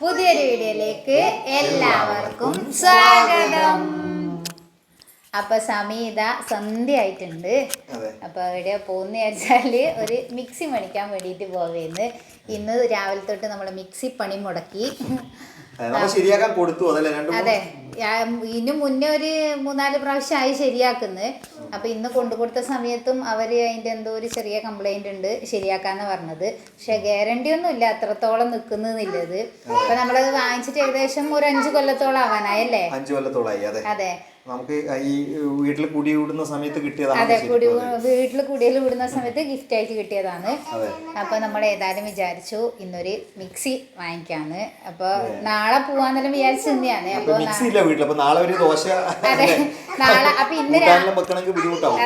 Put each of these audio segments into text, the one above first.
പുതിയൊരു വീഡിയോയിലേക്ക് എല്ലാവർക്കും സ്വാഗതം. അപ്പൊ സമീത സന്ധ്യ ആയിട്ടുണ്ട് അതെ. അപ്പൊ എവിടെ പോകുന്ന വിചാരിച്ചാൽ ഒരു മിക്സി മേടിക്കാൻ വേണ്ടിയിട്ട് പോവേന്ന്. ഇന്ന് രാവിലെ തൊട്ട് നമ്മൾ മിക്സി പണി മുടക്കി. അതെ, ശരിയാക്കാൻ കൊടുത്തു അതെ. ഇനി മുന്നേ ഒരു മൂന്നാൽ പ്രാവശ്യം ആയി ശരിയാക്കുന്നത് അപ്പൊ ഇന്ന് കൊണ്ടുകൊടുത്ത സമയത്തും അവർ അതിന്റെ എന്തോ ഒരു ചെറിയ കംപ്ലൈന്റ് ഉണ്ട് ശരിയാക്കാന്ന് പറഞ്ഞത്. പക്ഷെ ഗ്യാരണ്ടി ഒന്നും ഇല്ല അത്രത്തോളം നിൽക്കുന്നില്ലത് അപ്പൊ നമ്മളത് വാങ്ങിച്ചിട്ട് ഏകദേശം ഒരു അഞ്ച് കൊല്ലത്തോളം ആവാനായല്ലേ അഞ്ചു കൊല്ലത്തോളായി അതെ. നമുക്ക് ഈ വീട്ടിൽ കുടി വിടുന്ന സമയത്ത് കിട്ടിയതാണ് അതെ കുടി വീട്ടിൽ കുടിയിൽ വിടുന്ന സമയത്ത് ഗിഫ്റ്റ് ആയിട്ട് കിട്ടിയതാണ്. അപ്പൊ നമ്മൾ ഏതായാലും വിചാരിച്ചു ഇന്നൊരു മിക്സി വാങ്ങിക്കാന്ന്. അപ്പൊ നാളെ പോവാന്നെല്ലാം വിചാരിച്ചു തന്നെയാണ് അപ്പൊ മിക്സി ഇല്ല വീട്ടിൽ അപ്പൊ നാളെ ഒരു ദോശ അതെ. നാളെ അപ്പൊ ഇന്ന് രാവിലെ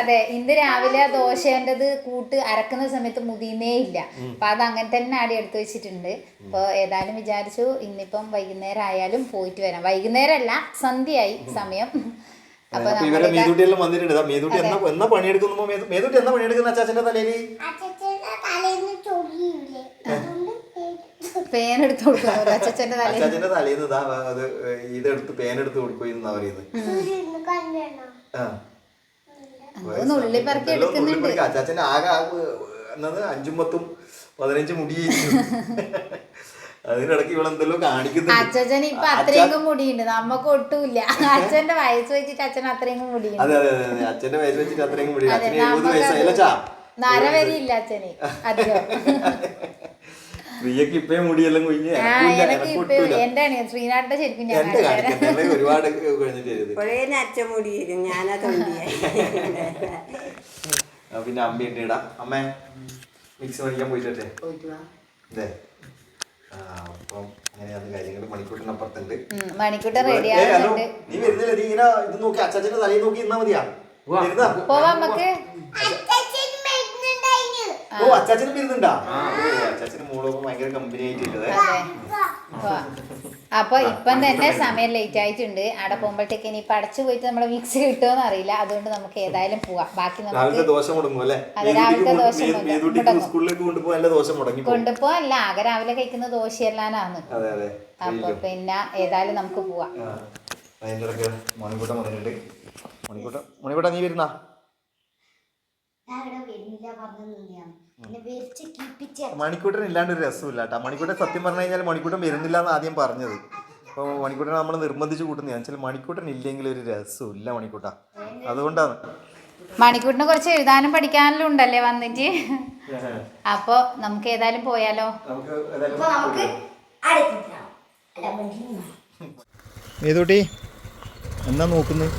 അതെ ഇന്ന് രാവിലെ ദോശേന്റെത് കൂട്ട് അരക്കുന്ന സമയത്ത് മുതിയുന്നേ ഇല്ല. അപ്പൊ അത് അങ്ങനെ തന്നെ ആടി എടുത്തു വെച്ചിട്ടുണ്ട്. അപ്പൊ ഏതായാലും വിചാരിച്ചു ഇന്നിപ്പം വൈകുന്നേരം ആയാലും പോയിട്ട് വരാം. വൈകുന്നേരം അല്ല സന്ധ്യയായി സമയം. അപ്പൊ ഇവരെ ഇവരെ മേതൂട്ടിയെല്ലാം വന്നിട്ടുണ്ട്. മേതൂട്ടി എന്നാ എന്നാ പണിയെടുക്കുന്നു മേതു- മേതൂട്ടി എന്നാ പണിയെടുക്കുന്ന അച്ചാച്ചന്റെ തലയിൽ ചൊറിയൂലേ. അതുകൊണ്ട് പേനെടുത്ത് കൊടുക്കുന്നു അച്ഛന്റെ തലയിൽ അച്ചാച്ചന്റെ തലേന്ന് ഇതാ അത് ഇതെടുത്ത് പറയുന്നത് ഒന്ന് ഉള്ളി പറക്കി ഇതെല്ലാം എടുക്കുന്നുണ്ട്. അച്ചാച്ചന്റെ ആകെ എന്നത് അഞ്ചും പത്തും പതിനഞ്ച് മുടി അതിനിടയ്ക്ക് ഇവളെന്തെല്ലോ കാണിക്കുന്നു അച്ഛൻ ഇപ്പൊ അത്രയും മുടിയുണ്ട്. നമുക്ക് ഒട്ടുമില്ല അച്ഛന്റെ വയസ്സ് വെച്ചിട്ട് അച്ഛൻ അത്രയും മുടിയുണ്ട്. അതെ അതെ അതെ. അച്ഛന്റെ വയസ്സ് വെച്ചിട്ട് അത്രയും മുടി അതെ, അച്ഛന് എഴുപത് വയസ്സായില്ല ചാ? നര വരെയില്ല അച്ഛന് അധികം. പ്രിയക്ക് ഇപ്പേ മുടിയെല്ലാം കുഞ്ഞ്. എന്താണ് ശ്രീനാട്ടിന്റെ ശരിക്കും ഞാൻ ഒരുപാട് പിന്നെ അമ്മ ഉണ്ട് ഇടാ അമ്മേ മിക്സ് മേടിക്കാൻ പോയിട്ടെ? അതെ അപ്പം അങ്ങനെയാണ് കാര്യങ്ങൾ മണിക്കൂട്ടിനപ്പുറത്തുണ്ട് മണിക്കൂട്ടൻ റെഡി ആവുന്നുണ്ട്. നീ വരുന്നില്ല നീ ഇങ്ങനെ ഇത് നോക്കി അച്ചാച്ചന്റെ തലയിൽ നോക്കി ഇന്നാ മതിയാ? പോവാ നമുക്ക് ഓ അച്ചാച്ചന് ബിരുദുണ്ടാ അച്ചാച്ചന് മോളൊക്കെ ഭയങ്കര കമ്പനി ആയിട്ടുള്ളത്. അപ്പൊ ഇപ്പം തന്നെ സമയം ലേറ്റ് ആയിട്ടുണ്ട്. അവിടെ പോകുമ്പോഴത്തേക്ക് ഇനി ഇപ്പൊ അടച്ചു പോയിട്ട് നമ്മളെ മിക്സ് കിട്ടുമോന്ന് അറിയില്ല. അതുകൊണ്ട് നമുക്ക് ഏതായാലും പോവാം. ബാക്കി നമുക്ക് ദോശ മുടങ്ങും അല്ലേ? രാവിലത്തെ ദോശ കൊണ്ടുപോകാൻ ആകെ രാവിലെ കഴിക്കുന്ന ദോശയല്ലാനാന്ന്. അതെ അതെ. അപ്പൊ പിന്നെ ഏതായാലും നമുക്ക് പോവാം. ആ, അതിന്റെ ഇടയ്ക്ക് മണിക്കൂട്ടം വന്നിട്ടുണ്ട്. മണിക്കൂട്ട മണിക്കൂട്ട നീ വരുന്നാ? മണിക്കൂട്ടൻ ഇല്ലാണ്ട് ഒരു രസമില്ല കേട്ടോ മണിക്കൂട്ടൻ സത്യം പറഞ്ഞു കഴിഞ്ഞാൽ മണിക്കൂട്ടൻ വരുന്നില്ല എന്ന് ആദ്യം പറഞ്ഞത്. അപ്പോൾ മണിക്കൂട്ടനെ നമ്മൾ നിർബന്ധിച്ച് കൂട്ടുന്ന വെച്ചാൽ മണിക്കൂട്ടൻ ഇല്ലെങ്കിൽ ഒരു രസമില്ല മണിക്കൂട്ട. അതുകൊണ്ടാണ് മണിക്കൂട്ടിനെ കുറച്ച് എഴുതാനും പഠിക്കാനും ഉണ്ടല്ലേ വന്നിട്ട്? അപ്പൊ നമുക്ക് ഏതായാലും പോയാലോ? നമുക്ക് നമുക്ക് അടുത്തിട്ടാവും അല്ല മതി ഏതൂട്ടി എന്നാ നോക്കുന്നത്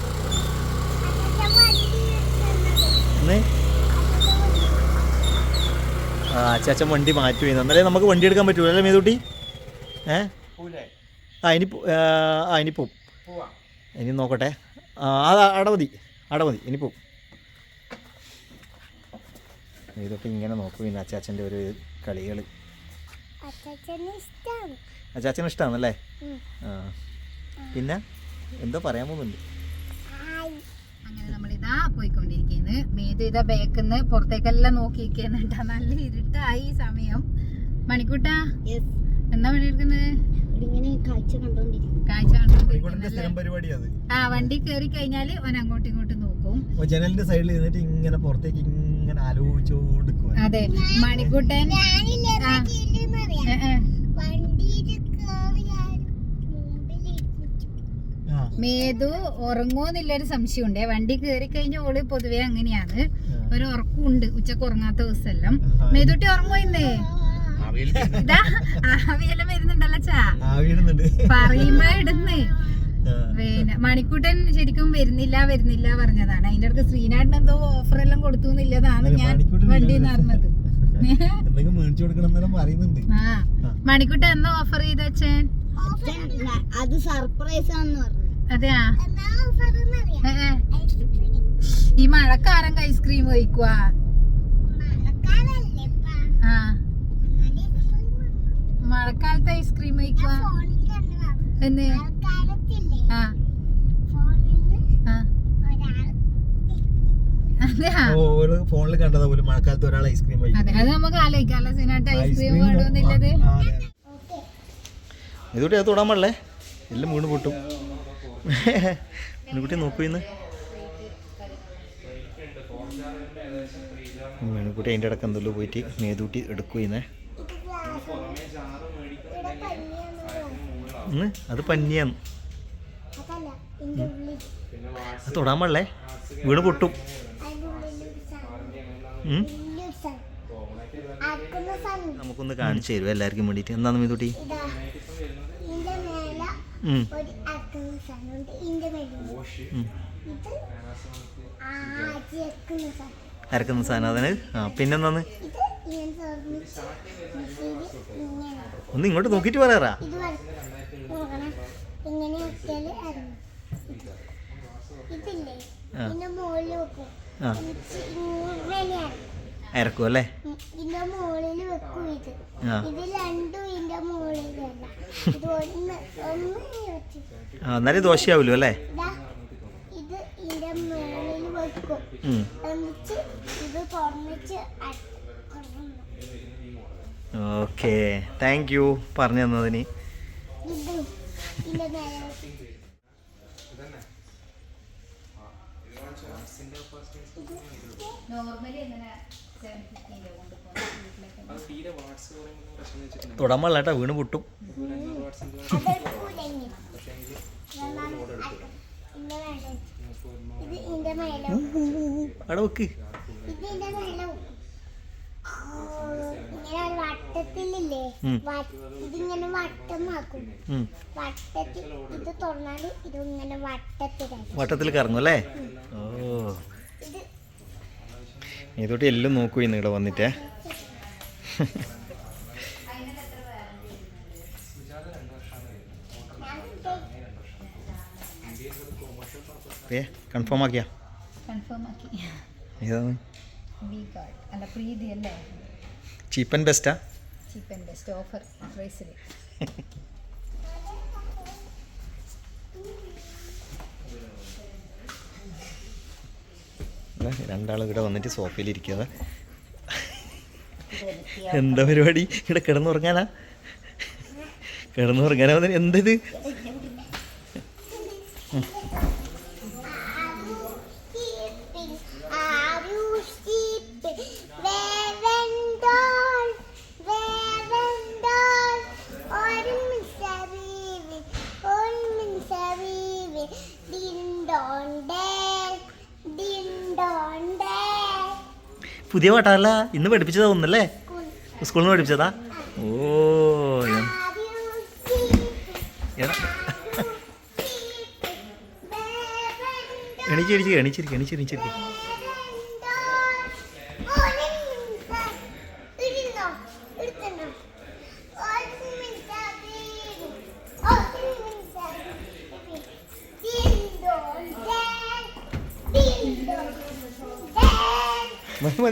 എന്നേ ആ അച്ചാച്ചൻ വണ്ടി മാറ്റി പോയി എന്നാലേ നമുക്ക് വണ്ടി എടുക്കാൻ പറ്റൂല അല്ലേ മേതൂട്ടി? ഏ? ആ ഇനി ആ, ഇനി പോവും. ഇനി നോക്കട്ടെ. ആ അത് അവിടെ മതി അവിടെ മതി ഇനി പോവും. ഇതൊക്കെ ഇങ്ങനെ നോക്കും പിന്നെ അച്ചാച്ചന്റെ ഒരു കളികൾ അച്ചാച്ചന് ഇഷ്ടമാണല്ലേ. ആ. പിന്നെ? എന്തോ പറയാൻ പോകുന്നുണ്ട്. ഇതാ പോയിക്കൊണ്ടിരിക്കുന്നത് മേതു ഇതാ ബേക്കിന്ന് പുറത്തേക്കെല്ലാം നോക്കിയിരിക്കുന്നുണ്ടാ നല്ല ഇരുട്ടായി സമയം. മണിക്കൂട്ടാ എന്താ പണിയെടുക്കുന്നത് ആ വണ്ടി കേറി കഴിഞ്ഞാൽ അവൻ അങ്ങോട്ടും ഇങ്ങോട്ടും നോക്കും. ജനലിന്റെ സൈഡിൽ ഇരുന്നിട്ട് ഇങ്ങനെ പുറത്തേക്ക് ഇങ്ങനെ ആലോചിച്ചോണ്ടിരിക്കുക അതെ മണിക്കൂട്ടൻ ഞാനില്ലേ ആ. അറിയാം ഏ, ഏ. വണ്ടിയിൽ കയറിയാൽ മുമ്പിൽ മേതു സംശയം സംശയമുണ്ട്. വണ്ടി കയറി കഴിഞ്ഞ ഓൾ പൊതുവെ അങ്ങനെയാണ്. ഒരു ഉറക്കമുണ്ട് ഉച്ചയ്ക്ക് ഉറങ്ങാത്ത ദിവസമെല്ലാം. മേതുട്ടി ഉറങ്ങോ ഇന്നേ? ഇതാ ആവിയെല്ലാം വരുന്നുണ്ടല്ലോ ചാ പറയുമ്പോ ഇടുന്നേ. പിന്നെ മണിക്കൂട്ടൻ ശരിക്കും വരുന്നില്ല വരുന്നില്ല പറഞ്ഞതാണ്. അതിന്റെ അടുത്ത് ശ്രീനാടിന് എന്തോ ഓഫർ എല്ലാം കൊടുത്തു എന്നില്ലതാണ് ഞാൻ വണ്ടി. നടന്നത് മണിക്കുട്ടൻ എന്നാ ഓഫർ ചെയ്ത വെച്ചേ അത് സർപ്രൈസ് ആണെന്ന് പറഞ്ഞു. അതെയാ. ഈ മഴക്കാലം ഐസ്ക്രീം കഴിക്കുക ആ. മഴക്കാലത്ത് ഐസ്ക്രീം കഴിക്കുക എന്ന്? ആ. ഫോണിൽ കണ്ടതാ പോലും മഴക്കാലത്ത് ഒരാൾ ഐസ്ക്രീം അതെ നമുക്ക് ഐസ്ക്രീം വേണമെന്നില്ലത് ഇതുകൂട്ടി അത് തൊടാൻ പാടില്ലേ? എല്ലാം വീണ് പൊട്ടും. മീനുകുട്ടി നോക്കൂ ഇന്ന്. മെണുക്കുട്ടി അതിന്റെ ഇടയ്ക്ക് എന്തല്ലോ പോയിട്ട് മേതൂട്ടി എടുക്കൂ ഇന്ന്. അത് ഉള്ളിൽ അത് തൊടാൻ പാടില്ലേ? വീണ് പൊട്ടും. നമുക്കൊന്ന് കാണിച്ചു തരുമോ എല്ലാവർക്കും വേണ്ടിയിട്ട്? എന്താണ് മേതൂട്ടി? ഉം. അരക്കുന്ന സാധനം അതിന്? ആ പിന്നെന്താന്ന് ഒന്ന് ഇങ്ങോട്ട് നോക്കിയിട്ട് പറയാറാ? ഇതില്ലേ? അരക്കും അല്ലേ? ഇതിന്റെ മുകളിൽ വെക്കും ഇത്. ആ. ഇത് രണ്ടും ഇതിന്റെ മുകളിലല്ല ഇത് ഒന്ന് ഒന്ന് വെച്ച് ആ എന്നാലും ദോശയാവില്ലോ അല്ലേ? ഇതാ ഇത് ഇതിന്റെ മുകളിൽ വെക്കും. ഉം. എന്നിട്ട് ഇത് തുറന്നിച്ച്. ഓക്കെ. താങ്ക് യു പറഞ്ഞു തന്നതിന്. നോർമലി എങ്ങനെ തൊടാൻ പാടില്ല കേട്ടോ വീണ് പൊട്ടും. അവിടെ വെക്ക്. വട്ടത്തിലില്ലേ. ഇതിങ്ങനെ വട്ടമാക്കും. ഉം. വട്ടത്തിൽ ഇത് വട്ടത്തിലായി വട്ടത്തിൽ കറങ്ങും അല്ലേ? ഓ. ഇത് ഇതോട്ട് എല്ലാം നോക്കൂ ഇന്ന് ഇവിടെ വന്നിട്ടേ. ഏ കൺഫേം ആക്കിയാ? ഏതാണ്? ചീപ്പ് ആൻഡ് ബെസ്റ്റാ ചീപ്പ് ആൻഡ് ബെസ്റ്റ് ഓഫർ പ്രൈസിൽ രണ്ടാളും ഇവിടെ വന്നിട്ട് സോഫയിൽ ഇരിക്കുന്നത് എന്താ പരിപാടി? ഇവിടെ കിടന്നുറങ്ങാനാ? കിടന്നുറങ്ങാനാ വന്നിട്ട് എന്തത്? Keeping, പുതിയ പാട്ടല്ല ഇന്ന് പഠിപ്പിച്ചതാ ഒന്നല്ലേ? സ്കൂളിൽ. നിന്ന് പഠിപ്പിച്ചതാ? ഓ എണീച്ചിരിക്കും എണീച്ചിരിക്കും എണീച്ച് എണീച്ച് എണീച്ചിരിക്കും എണീച്ച് എണീച്ചിരിക്കും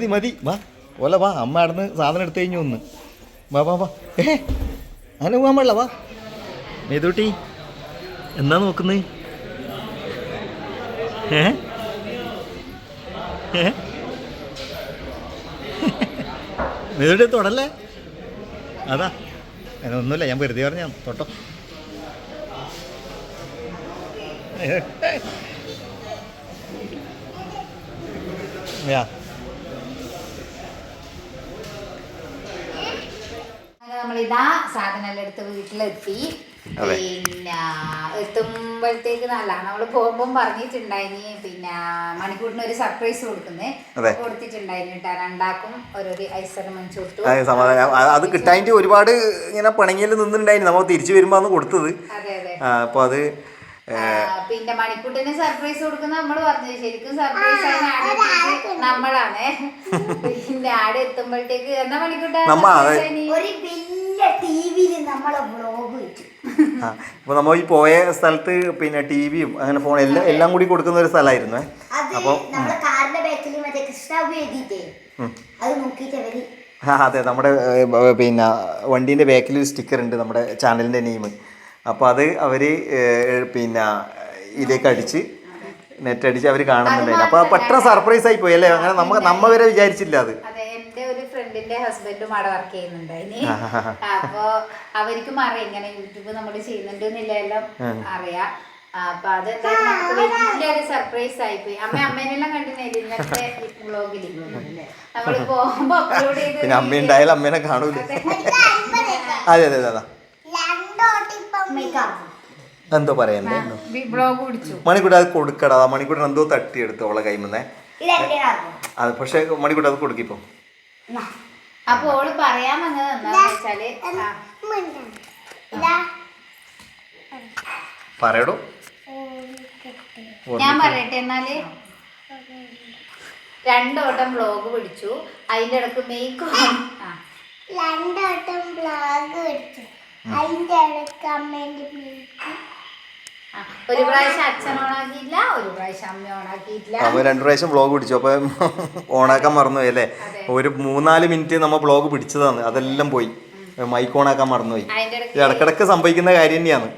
മതി മതി. വാ ഓല വാ അമ്മ അവിടുന്ന് സാധനം എടുത്തു കഴിഞ്ഞു ഒന്ന് വാ വാ വാ. ഏ അങ്ങനെ പോകാൻ പാടില്ല വാ. മേതൂട്ടി എന്താ നോക്കുന്നത് ഏ? മേതൂട്ടി തൊടല്ലേ? അതാ. ഒന്നുമില്ല ഞാൻ വെറുതെ പറഞ്ഞ തൊട്ടോ. യാ സാധനം സാധനമെല്ലാം എടുത്ത് വീട്ടിലെത്തി. പിന്നെ എത്തുമ്പോഴത്തേക്ക് നല്ല നമ്മൾ പോകുമ്പോൾ പറഞ്ഞിട്ടുണ്ടായിനി പിന്നെ മണിക്കൂറിന് ഒരു സർപ്രൈസ് കൊടുക്കുന്നേ. കൊടുത്തിട്ടുണ്ടായിന് കേട്ടോ. രണ്ടാക്കും ഓരോരു ഐസറും അതെ കിട്ടാനിട്ട് ഒരുപാട് ഇങ്ങനെ പണങ്ങിയിൽ നിന്നുണ്ടായിരുന്നു നമ്മൾ തിരിച്ചു വരുമ്പോ അന്ന് കൊടുത്തത്. അതെ അതെ. അപ്പോൾ അത് പിന്നെ മണിക്കൂട്ടിന് സർപ്രൈസ് കൊടുക്കുന്ന നമ്മൾ പറഞ്ഞത് ശരിക്കും സർപ്രൈസ് ആയി നമ്മളാണേ. പിന്നെ ആടെ എത്തുമ്പോഴത്തേക്ക് എന്നാ മണിക്കൂട്ടാ നമ്മ ടി വിയിൽ നമ്മളെ വ്ളോഗ് വെച്ചു അപ്പോൾ നമ്മൾ ഈ പോയ സ്ഥലത്ത് പിന്നെ ടി വിയും അങ്ങനെ ഫോൺ എല്ലാം എല്ലാം കൂടി കൊടുക്കുന്ന ഒരു സ്ഥലമായിരുന്നു അപ്പൊ അപ്പോൾ നമ്മളെ കാറിന്റെ ബാക്കിൽ മറ്റേ കൃഷ്ണാബു എഴുതിയിട്ടേ. അത് നോക്കിയിട്ട് അവർ ആ അതെ നമ്മുടെ പിന്നെ വണ്ടീന്റെ ബാക്കിൽ ഒരു സ്റ്റിക്കർ ഉണ്ട് നമ്മുടെ ചാനലിന്റെ നെയിം അപ്പോൾ അത് അവർ പിന്നെ ഇതിലേക്ക് അടിച്ച് നെറ്റ് അടിച്ച് അവർ കാണുന്നുണ്ടായിരുന്നു. അപ്പോൾ പെട്ടെന്ന് സർപ്രൈസ് ആയി പോയി അല്ലേ? അങ്ങനെ നമ്മ നമ്മ വരെ വിചാരിച്ചില്ല അത്. അതെ എന്റെ ഒരു ഫ്രണ്ടിന്റെ ഹസ്ബൻഡും അവിടെ വർക്ക് ചെയ്യുന്നുണ്ട്. അതിന് അപ്പൊ അവർക്കും അറിയാം ഇങ്ങനെ യൂട്യൂബ് നമ്മൾ ചെയ്യുന്നുണ്ട് എന്നില്ല എല്ലാം അറിയാം. അപ്പൊ അത് വലിയൊരു സർപ്രൈസ് ആയിപ്പോയി. അമ്മ അമ്മേനെല്ലാം കണ്ടിരുന്നില്ല ഇന്നത്തെ വ്ളോഗിൽ നമ്മൾ പോകുമ്പോ അപ്ലോഡ് ചെയ്ത് പിന്നെ അമ്മ ഉണ്ടായാലും അമ്മേനെ കാണൂല. അതെ. അതെ എന്തോ പിടിച്ചു മണിക്കൂട്ടി അത് കൊടുക്കടാ. മണിക്കൂട്ടൻ എന്തോ തട്ടിയെടുത്തോളെ കൈമെന്നേ അത് പക്ഷെ മണിക്കൂട്ടി അത് കൊടുക്കിപ്പോ അപ്പൊ ഓൾ പറയാൻ വന്നത് എന്താന്ന് വെച്ചാൽ പറയടോ. ഞാൻ പറയട്ടെ എന്നാൽ. രണ്ടോട്ടം ബ്ലോഗ് പിടിച്ചു. അതിന്റെ ഇടയ്ക്ക് മേക്ക് ആ. രണ്ടോട്ടം ബ്ലോഗ് പിടിച്ചു. അതിന്റെ ഇടയ്ക്ക് അമ്മേന്റെ ഒരു പ്രാവശ്യം അച്ഛൻ ഓണാക്കിയില്ല ഒരു പ്രാവശ്യം അമ്മ ഓണാക്കിയിട്ടില്ല. രണ്ടു പ്രാവശ്യം ബ്ലോഗ് പിടിച്ചു. അപ്പൊ ഓണാക്കാൻ മറന്നുപോയി അല്ലേ? ഒരു മൂന്നാൽ മിനിറ്റ് നമ്മ ബ്ലോഗ് പിടിച്ചതാണ്. അതെല്ലാം പോയി. മൈക്ക് ഓൺ ആക്കാൻ മറന്നുപോയി. ഇടക്കിടക്ക് സംഭവിക്കുന്ന കാര്യം തന്നെയാണ്.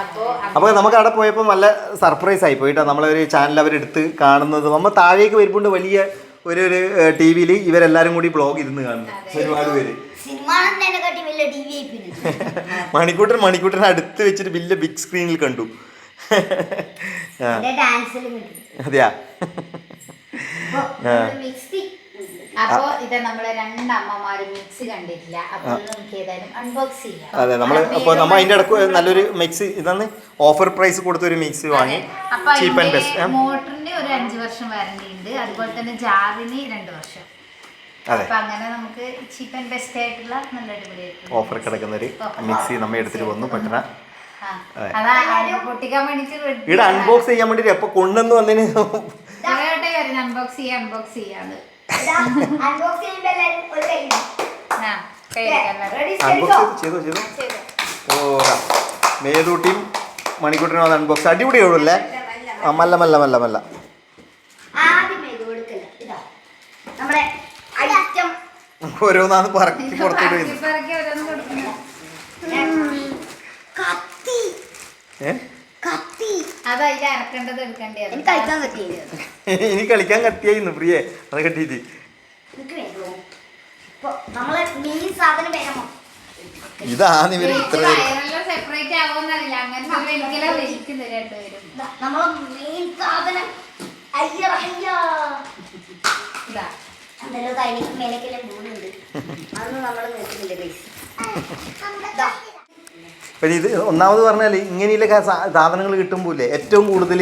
അപ്പൊ അപ്പോൾ നമുക്ക് അവിടെ പോയപ്പോൾ നല്ല സർപ്രൈസ് ആയി പോയിട്ടാ നമ്മളെ ഒരു ചാനൽ അവരെടുത്ത് കാണുന്നത്. നമ്മൾ താഴേക്ക് വരുമ്പോൾ വലിയ ഒരു ഒരു ടി വിയിൽ ഇവരെല്ലാരും കൂടി ബ്ലോഗ് ഇരുന്ന് കാണുന്നു. ഒരുപാട് പേര്. മണിക്കൂട്ടൻ മണിക്കൂട്ടൻ അടുത്ത് വെച്ചിട്ട് വലിയ ബിഗ് സ്ക്രീനിൽ കണ്ടു. അതെയാ? അതെ നമ്മൾ അപ്പോൾ നമ്മൾ അതിന്റെ ഇടയ്ക്ക് നല്ലൊരു മിക്സ് ഇതാണ്. ഓഫർ പ്രൈസ് കൊടുത്ത ഒരു മിക്സ് വാങ്ങി. ചീപ്പ് ആൻഡ് ബെസ്റ്റ് മോട്ടറിന് ഒരു അഞ്ച് വർഷം വാറണ്ടി ഉണ്ട്. അതുപോലെ തന്നെ ജാറിന് രണ്ട് വർഷം. ഓഫർ കിടക്കുന്ന ഒരു മിക്സി നമ്മൾ എടുത്തിട്ട് വന്നു. പെട്ടെന്ന് വേണ്ടിട്ട് ഇവിടെ അൺബോക്സ് ചെയ്യാൻ വേണ്ടിയിട്ട് എപ്പൊ കൊണ്ടുവന്ന് വന്നതിന് അൺബോക്സ് ചെയ്യാം അൺബോക്സ് ചെയ്തു ചെയ്തു ഓ മേതൂട്ടിയും മണിക്കൂട്ടിനും അത് അൺബോക്സ് അടിപൊളി ഉള്ളല്ലേ? ആ മല്ല മല്ല മല്ല മല്ല. ഓരോന്നാന്ന് പറക്കി പുറത്തോട്ട് പറക്കി വരുന്നു പറക്കി ഓരോന്ന് കൊടുക്കുന്നു. കത്തി ഏ കത്തി അത് അതിൽ അരക്കേണ്ടത് എടുക്കേണ്ടത് എനിക്ക് കഴിക്കാൻ പറ്റിയില്ല ഇനി കളിക്കാൻ കട്ടിയായിരുന്നു പ്രിയേ. അത് കട്ടിയിട്ട്. എനിക്ക് വേണ്ടോ ഇപ്പൊ നമ്മളെ മെയിൻ സാധനം വേണമോ ഇതാണ് ഇവർ ഇത്ര അതൊന്നും നമ്മൾ. ഇതാ. പിന്നെ ഇത് ഒന്നാമത് പറഞ്ഞാൽ ഇങ്ങനെയുള്ള സാധനങ്ങൾ കിട്ടുമ്പോൾ ഏറ്റവും കൂടുതൽ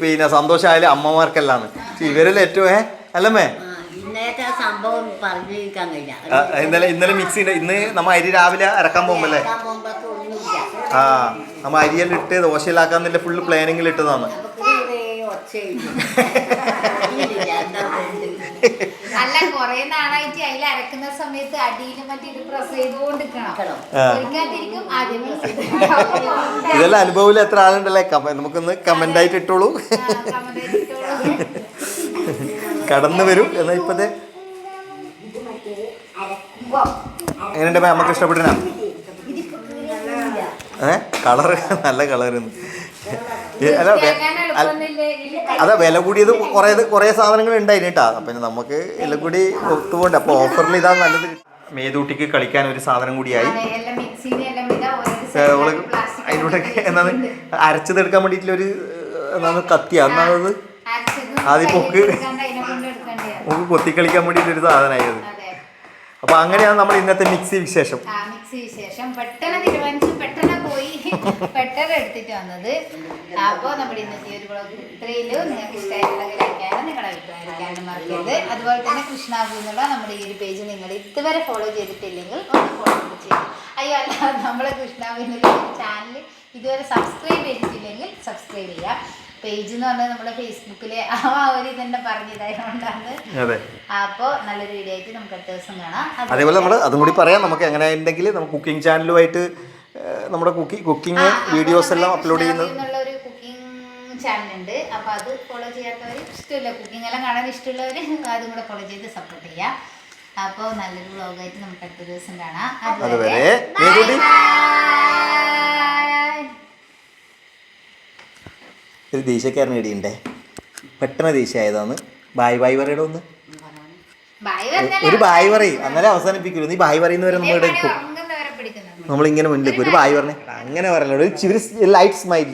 പിന്നെ സന്തോഷമായാലും അമ്മമാർക്കെല്ലാം ഇവരല്ലേ ഏറ്റവും ഏ അല്ലമ്മേ? സംഭവം ഇന്നലെ ഇന്നലെ മിക്സി ഇന്ന് നമ്മ അരി രാവിലെ അരക്കാൻ പോകുമ്പല്ലേ? ആ നമ്മ അരിയെല്ലാം ഇട്ട് ദോശയിലാക്കാന്നില്ല ഫുള്ള് പ്ലാനിങ്ങിൽ ഇട്ടതാണ്. ഒച്ചയില്ല? അല്ല കൊറേ നാളായിട്ട് അതിൽ അരക്കുന്ന സമയത്ത് അടിയിലും മറ്റേ പ്രസ് ചെയ്തുകൊണ്ടിരിക്കണം. ഒരിക്കാതിരിക്കും ഇതെല്ലാം അനുഭവത്തിൽ എത്ര ആളുണ്ടല്ലേ? നമുക്കൊന്ന് കമന്റ് ആയിട്ട് ഇട്ടോളൂ. കടന്നു വരും. എന്നാ ഇപ്പത്തെ എങ്ങനെയുണ്ട് നമുക്ക് ഇഷ്ടപ്പെട്ടിനാ ഏ? കളറ്. നല്ല കളറ്. അല്ല അതാ വില കൂടിയത് കുറേ കുറേ സാധനങ്ങൾ ഉണ്ടായിന് കേട്ടാ. അപ്പം നമുക്ക് എല്ലാം കൂടി ഒത്തുപോണ്ട് അപ്പോൾ ഓഫറിൽ ഇതാ നല്ലത് മേതൂട്ടിക്ക് കളിക്കാൻ ഒരു സാധനം കൂടിയായി. ഓൾ എന്താണ് വെച്ചിട്ടുണ്ട്. അരച്ചതെടുക്കാൻ വേണ്ടിയിട്ടുള്ളൊരു എന്താണ് കത്തി. അന്നാണത് ആദ്യം പോക്ക്. നമുക്ക് കൊത്തിക്കളിക്കാൻ വേണ്ടിയിട്ടൊരു സാധനമായത് അതെ. അപ്പോൾ അങ്ങനെയാണ് നമ്മൾ ഇന്നത്തെ മിക്സി വിശേഷം. ആ മിക്സി വിശേഷം. പെട്ടെന്ന് തീരുമാനിച്ചു. പെട്ടെന്ന് എടുത്തിട്ട് വന്നത്. അപ്പോൾ നമ്മുടെ ഇന്നത്തെ ഒരു ബ്ലോഗ് ഇത്രയിലും നിങ്ങൾക്ക് ഇഷ്ടമായിട്ടുള്ള ലൈക്കാനും നിങ്ങളുടെ അഭിപ്രായം മറക്കരുത്. അതുപോലെ തന്നെ കൃഷ്ണാബു എന്നുള്ള നമ്മുടെ ഈ ഒരു പേജ് നിങ്ങൾ ഇതുവരെ ഫോളോ ചെയ്തിട്ടില്ലെങ്കിൽ ഒന്ന് ഫോളോ ചെയ്യും. അയ്യോ അല്ല നമ്മളെ കൃഷ്ണാബു എന്നുള്ള ചാനൽ ഇതുവരെ സബ്സ്ക്രൈബ് ചെയ്തിട്ടില്ലെങ്കിൽ സബ്സ്ക്രൈബ് ചെയ്യാം. പേജ് എന്ന് പറഞ്ഞാൽ നമ്മുടെ ഫേസ്ബുക്കിലെ ആ ഒരു തന്നെ പറഞ്ഞതായതുകൊണ്ടാണ്. അതെ. അപ്പോൾ നല്ലൊരു വീഡിയോ ആയിട്ട് നമുക്ക് അടുത്ത ദിവസം കാണാം. അതേപോലെ നമ്മൾ അതും കൂടി പറയാം. നമുക്ക് എങ്ങനെ ഉണ്ടെങ്കിൽ നമുക്ക് കുക്കിംഗ് ചാനലുമായിട്ട് നമ്മുടെ കുക്കി കുക്കിംഗ് വീഡിയോസ് എല്ലാം അപ്ലോഡ് ചെയ്യുന്നത് ചാനലുണ്ട് ഒരു കുക്കിംഗ് ചാനൽ ഉണ്ട് അപ്പൊ അത് ഫോളോ ചെയ്യാത്തവർ ഇഷ്ടമില്ല കുക്കിംഗ്. എല്ലാം കാണാൻ ഇഷ്ടമുള്ളവർ അതും കൂടെ ഫോളോ ചെയ്ത് സപ്പോർട്ട് ചെയ്യാം. അപ്പോൾ നല്ലൊരു വ്ളോഗായിട്ട് നമുക്ക് അടുത്ത ദിവസം കാണാം. അതുവരെ. ഒരു ദേശക്കാരൻ ഇടിയുണ്ടേ? പെട്ടെന്ന് ദേശീയമായതാണ് ബായ് ബായ് പറയുടെ ഒന്ന്. ഒരു ബായ് പറയും. അന്നേരം അവസാനിപ്പിക്കുള്ളൂ നീ ബായ് പറയുന്നവരെ നമ്മൾ ഇവിടെ നമ്മളിങ്ങനെ മുന്നിലേക്ക് ഒരു ബായ് പറഞ്ഞേ. അങ്ങനെ പറയല്ലോ ഒരു ചിരി ലൈറ്റ് സ്മൈൽ